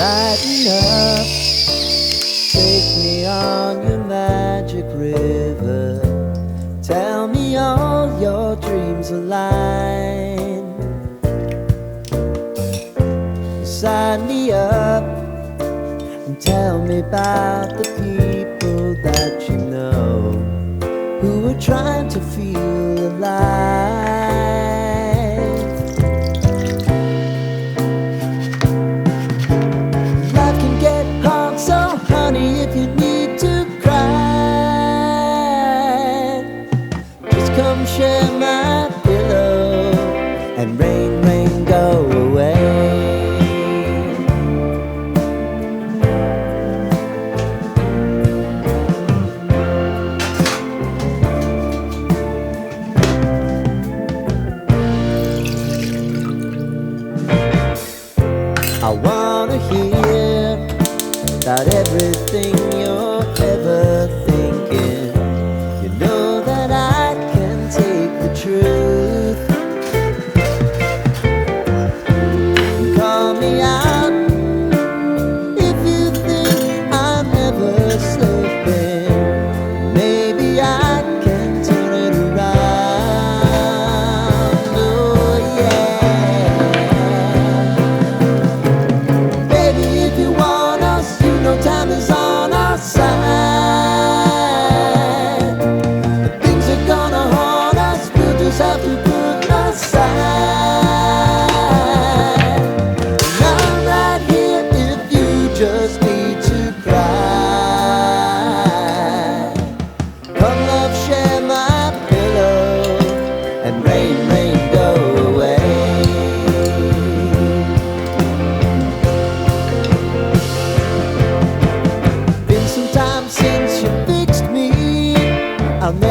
Lighten up, take me on your magic river. Tell me all your dreams align. Sign me up and tell me about the people that you know who are trying to feel alive. Life can get hard, so honey, if you need to cry, just come share my pillow and rain, rain, go away. I wanna hear about everything you're ever thinking. You know that I can take the truth. Call me out. I'm